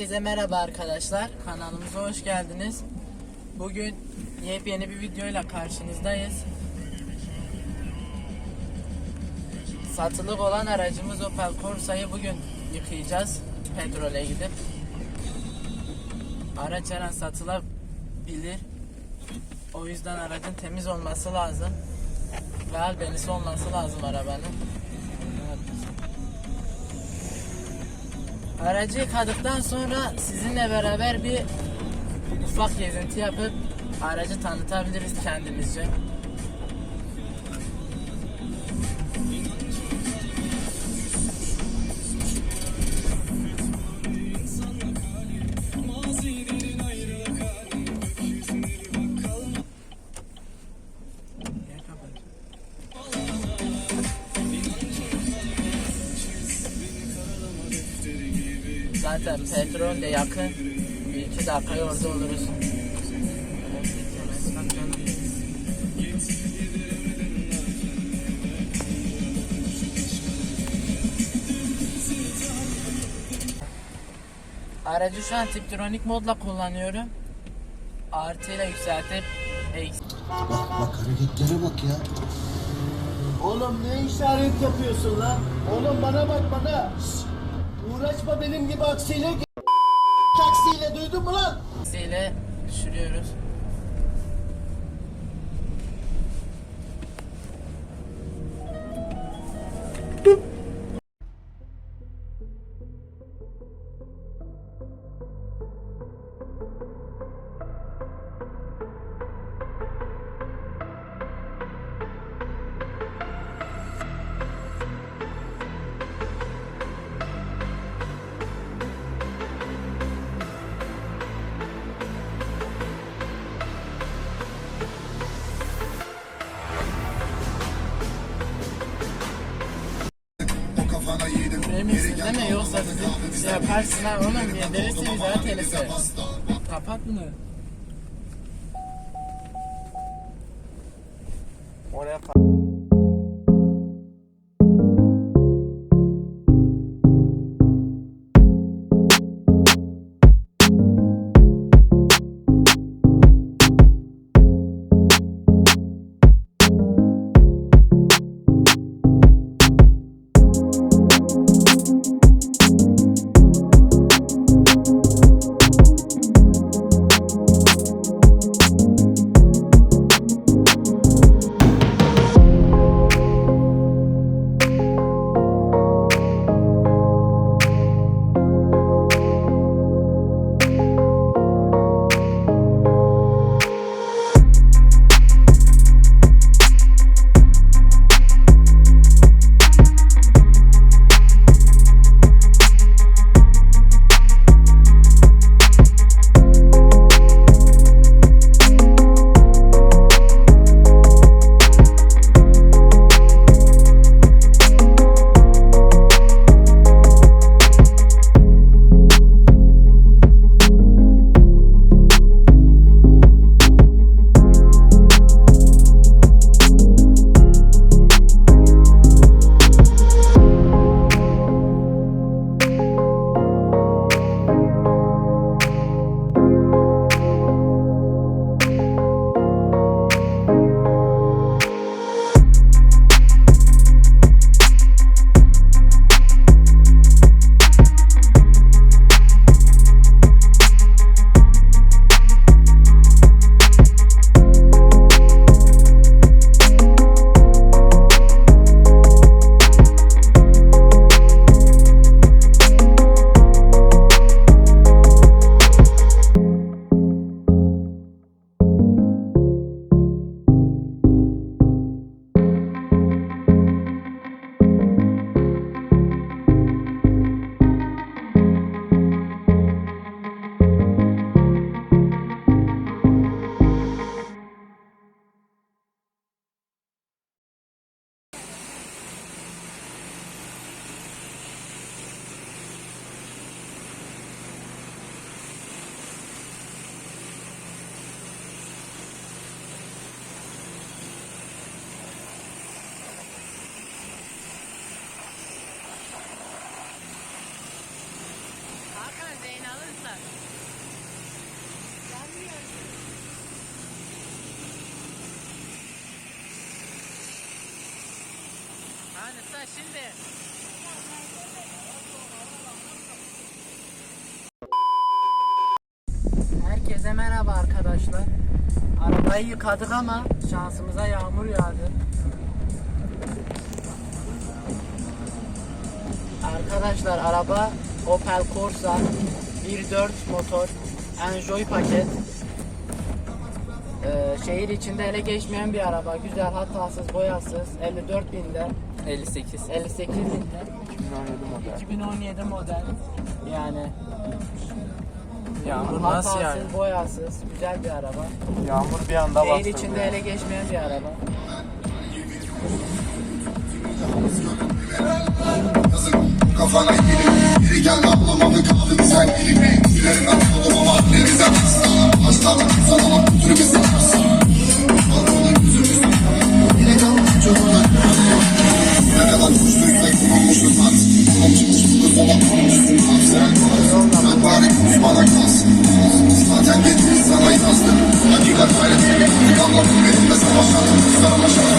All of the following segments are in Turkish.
Herkese merhaba arkadaşlar. Kanalımıza hoş geldiniz. Bugün yepyeni bir videoyla karşınızdayız. Satılık olan aracımız Opel Corsa'yı bugün yıkayacağız. Petrole gidip. Araç her an satılabilir. O yüzden aracın temiz olması lazım. Ve albenisi olması lazım arabanın. Aracı yıkadıktan sonra sizinle beraber bir ufak gezinti yapıp aracı tanıtabiliriz kendimizce. Zaten petrol de yakın. Bir iki dakika orada oluruz. Aracı şu an Tiptronic modla kullanıyorum. Artıyla yükseltip eksi Bak bak hareketlere bak ya. Oğlum ne işaret yapıyorsun lan? Oğlum bana bak bana. Şşt! Uğraşma benim gibi aksiyle taksiyle duydun mu lan? ile düşürüyoruz. Eminsin değil mi? Yoksa şey yaparsın ha oğlum yedirirsin bize ha telisi. Kapat bunu. Oraya kısa şimdi. Herkese merhaba arkadaşlar. Arabayı yıkadık ama şansımıza yağmur yağdı. Arkadaşlar araba Opel Corsa 1.4 motor Enjoy paket ee, şehir içinde ele geçmeyen bir araba güzel hatasız boyasız 54 binde 58. 58 binde 2017 model. 2017 model yani Yağmur hatasız nasıl yani? boyasız güzel bir araba Yağmur bir anda şehir bastı. içinde ele geçmeyen bir araba Kafana girin Geri gelme ablamadı kaldın sen Gülerin atmadım ama denize hasta Hasta sana götür bizi hasta Almalı yüzümüzü Yine kaldı çorbalar Ne kadar kuştuysak kurulmuşuz at Tam çıkmış bu kız olan kurulmuşsun at Sen Ben bari konuş bana kalsın Zaten getirmiş sana yazdım Hakikat gayret Anladım benim de savaşlarım Savaşlarım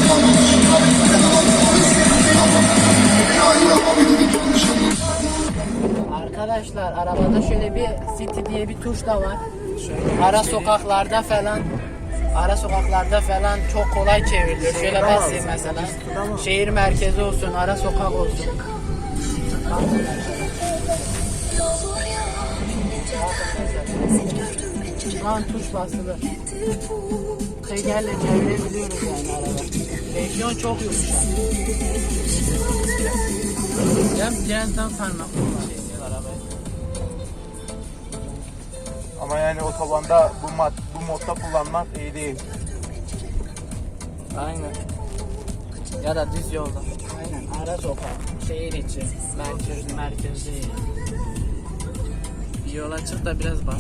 Arkadaşlar arabada şöyle bir City diye bir tuş da var. ara sokaklarda falan ara sokaklarda falan çok kolay çevriliyor. Şöyle basayım mesela. Şehir merkezi olsun, ara sokak olsun. Şu an tuş basılı. Tekerle çevirebiliyoruz yani araba. Direksiyon çok yumuşak. Hem trenden parmaklı var Ama yani otobanda bu mat, bu modda kullanmak iyi değil. Aynen. Ya da düz yolda. Aynen. Ara sokak, şehir içi, merkez, merkez değil. Bir yola çık da biraz da.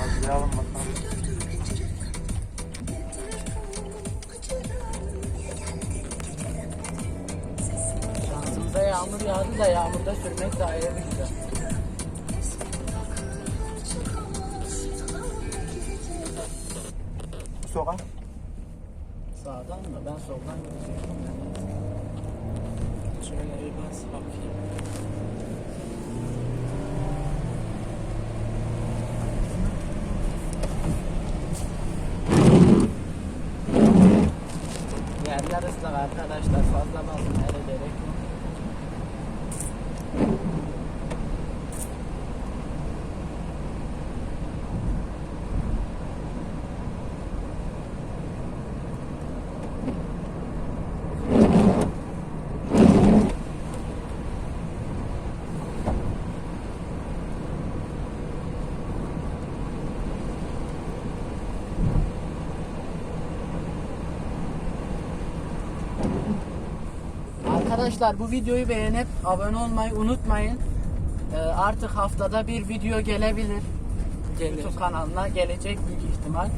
Hazırlayalım bakalım. Şansımıza yağmur yağdı da yağmurda sürmek de ayrı bir güzel. Sokak. Sağdan mı? Ben soldan gideceğim. Şöyle bir bas bakayım. Yerler ıslak arkadaşlar fazla basmaya da gerek yok. Arkadaşlar bu videoyu beğenip abone olmayı unutmayın. Ee, artık haftada bir video gelebilir. YouTube kanalına gelecek büyük ihtimal.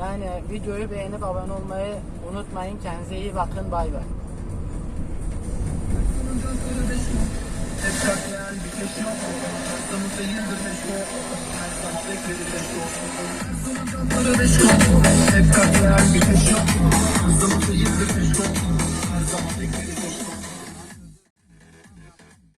Yani videoyu beğenip abone olmayı unutmayın. Kendinize iyi bakın. Bay bay. Hep katlayan bir kuş yok Hızlı mutlu yıldır peşko Her zaman